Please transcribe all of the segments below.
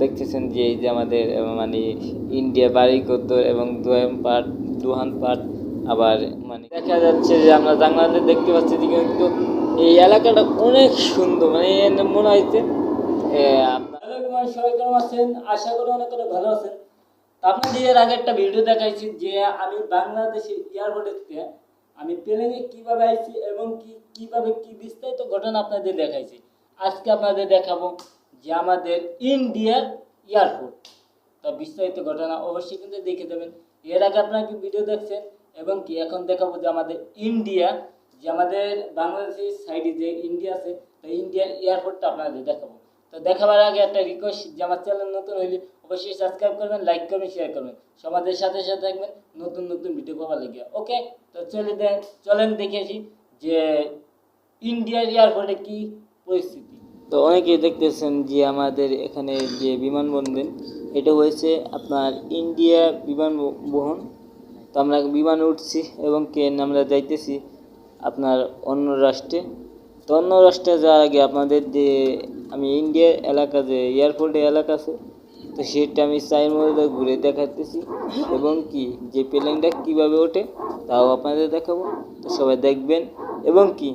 দেখতেছেন যে এই যে আমাদের মানে ইন্ডিয়া বাড়ি করতো এবং দোয়াম পাট, দুহান পাট আবার মানে দেখা যাচ্ছে যে আমরা জাংলাতে দেখতে পাচ্ছি যে কিন্তু এই এলাকাটা অনেক সুন্দর মানে মনে হয়েছে সবাই কেমন আছেন? আশা করি অনেক অনেক ভালো আছেন। আপনাদের আগে একটা ভিডিও দেখাইছি যে আমি বাংলাদেশের এয়ারপোর্টে আমি প্লেনে কীভাবে আইছি এবং কি, কীভাবে কি বিস্তারিত ঘটনা আপনাদের দেখাইছি। আজকে আপনাদের দেখাবো যে আমাদের ইন্ডিয়ার এয়ারপোর্ট তো বিস্তারিত ঘটনা অবশ্যই কিন্তু দেখে দেবেন। এর আগে আপনারা কি ভিডিও দেখছেন? এবং কি এখন দেখাবো যে আমাদের ইন্ডিয়া যে আমাদের বাংলাদেশের সাইডে যে ইন্ডিয়া আছে, তো ইন্ডিয়ার এয়ারপোর্টটা আপনাদের দেখাবো। তো দেখাবার আগে একটা রিকোয়েস্ট যে আমার চ্যানেল নতুন হইলে অবশ্যই সাবস্ক্রাইব করবেন লাইক করবেন শেয়ার করবেন। সমাজের সাথে সাথে থাকবেন, নতুন নতুন ভিডিও পাওয়ার লেগে। ওকে তো চলে দেন, চলেন দেখেছি যে ইন্ডিয়ার এয়ারপোর্টে কি পরিস্থিতি। তো অনেকে দেখতেছেন যে আমাদের এখানে যে বিমানবন্দর, এটা হয়েছে আপনার ইন্ডিয়া বিমান বহন তো আমরা বিমানে উঠছি এবং কেন আমরা যাইতেছি আপনার অন্য রাষ্ট্রে। তো অন্য রাষ্ট্রে যাওয়ার আগে আপনাদের যে আমি ইন্ডিয়া এলাকা যে এয়ারপোর্টে এলাকা আছে, তো সেটা আমি চাইর মধ্যে ঘুরে দেখাতেছি এবং কি যে প্লেনটা কীভাবে ওঠে তাও আপনাদের দেখাবো। তো সবাই দেখবেন এবং কি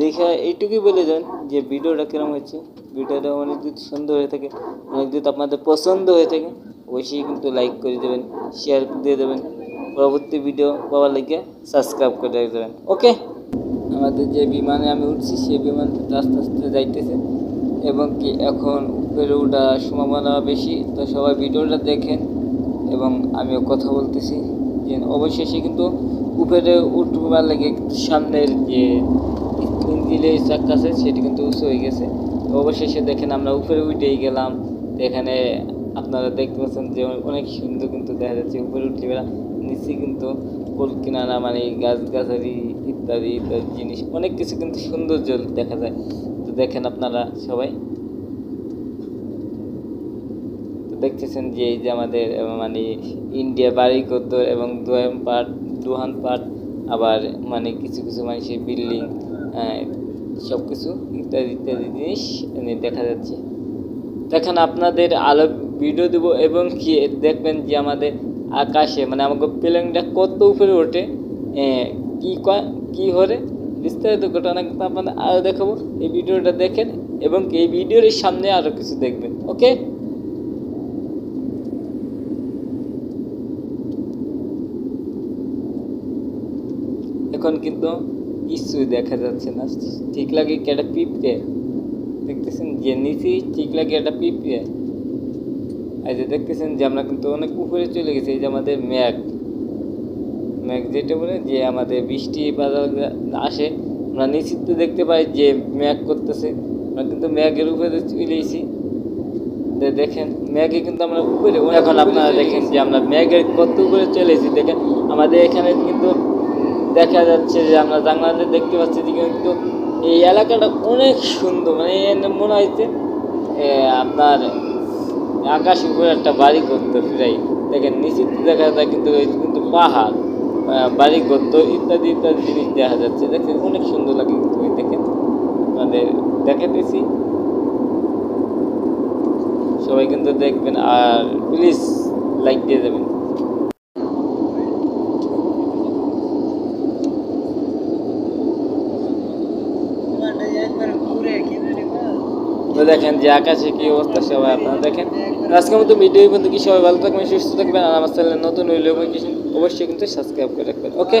দেখে এইটুকুই বলে যান যে ভিডিওটা কিরম হচ্ছে ভিডিওটা অনেক যদি সুন্দর হয়ে থাকে, অনেক যদি আপনাদের পছন্দ হয়ে থাকে, অবশ্যই কিন্তু লাইক করে দেবেন শেয়ার দিয়ে দেবেন। পরবর্তী ভিডিও পাওয়ার লেগে সাবস্ক্রাইব করে দেবেন ওকে আমাদের যে বিমানে আমি উঠছি, সেই বিমানটা আস্তে আস্তে যাইতেছে। এবং কি এখন উপরে ওঠার সম্ভাবনা বেশি। তো সবাই ভিডিওটা দেখেন এবং আমিও কথা বলতেছি। যে অবশেষে কিন্তু উপরে উঠবার লেগে সামনের যে ইঞ্জিনের চাক্কা আছে সেটি কিন্তু উঁচু হয়ে গেছে। অবশেষে দেখেন আমরা উপরে উঠেই গেলাম। এখানে আপনারা দেখতে পাচ্ছেন যে অনেক সুন্দর কিন্তু দেখা যাচ্ছে উপরে উঠে বেলা নিচে কিন্তু ফুল কিনারা মানে গাছ গাছালি ইত্যাদি ইত্যাদি জিনিস, অনেক কিছু কিন্তু সৌন্দর্য দেখা যায়। তো দেখেন আপনারা সবাই। তো দেখতেছেন যে এই যে আমাদের মানে ইন্ডিয়া বাড়ি করতো এবং দোয়াম পাট দুহান পাট আবার মানে কিছু কিছু মানুষের বিল্ডিং সব কিছু ইত্যাদি ইত্যাদি জিনিস দেখা যাচ্ছে। দেখেন আপনাদের আলো ভিডিও দেবো এবং কি দেখবেন যে আমাদের আকাশে মানে আমাকে প্লেনটা কত উপরে ওঠে কি কি হরে, বিস্তারিত ঘটনা কিন্তু আপনাদের আরও দেখাবো। এই ভিডিওটা দেখেন এবং এই ভিডিওর সামনে আরও কিছু দেখবেন, ওকে? এখন কিন্তু কিছুই দেখা যাচ্ছে না। ঠিক লাগে কি একটা পিঁপড়ে? দেখতেছেন যে নিচে ঠিক লাগে একটা পিঁপড়ে। এই যে দেখতেছেন যে আমরা কিন্তু অনেক উপরে চলে গেছি এই যে আমাদের ম্যাগ ম্যাগ যেটা বলে যে আমাদের বৃষ্টি বাদল আসে আমরা নিশ্চিত দেখতে পাই যে ম্যাগ করতেছে। আমরা কিন্তু ম্যাগের উপরে চলে এসেছি দেখেন ম্যাগে কিন্তু আমরা উপরে এখন আপনারা দেখেন যে আমরা ম্যাগের কত উপরে চলে এসেছি দেখেন আমাদের এখানে কিন্তু দেখা যাচ্ছে যে আমরা জানলাতে দেখতে পাচ্ছি যে কিন্তু এই এলাকাটা অনেক সুন্দর মানে মনে হয়েছে আপনার আকাশ উপরে একটা বাড়ি করতো প্রায়। দেখেন নিশ্চিত দেখা যায় কিন্তু কিন্তু পাহাড় বাড়ি করতো ইত্যাদি ইত্যাদি জিনিস দেখা যাচ্ছে। দেখেন, অনেক সুন্দর লাগে কিন্তু দেখেন আমাদের দেখাতেছি। সবাই কিন্তু দেখবেন, আর প্লিজ লাইক দিয়ে দেবেন তো দেখেন যে আকাশে কি অবস্থা সবাই আপনারা দেখেন। আজকের মতো ভিডিও কিন্তু কি সবাই ভালো থাকবেন, সুস্থ থাকবেন, আর আমার চ্যানেল নতুন হইলে অবশ্যই কিন্তু সাবস্ক্রাইব করে রাখবেন ওকে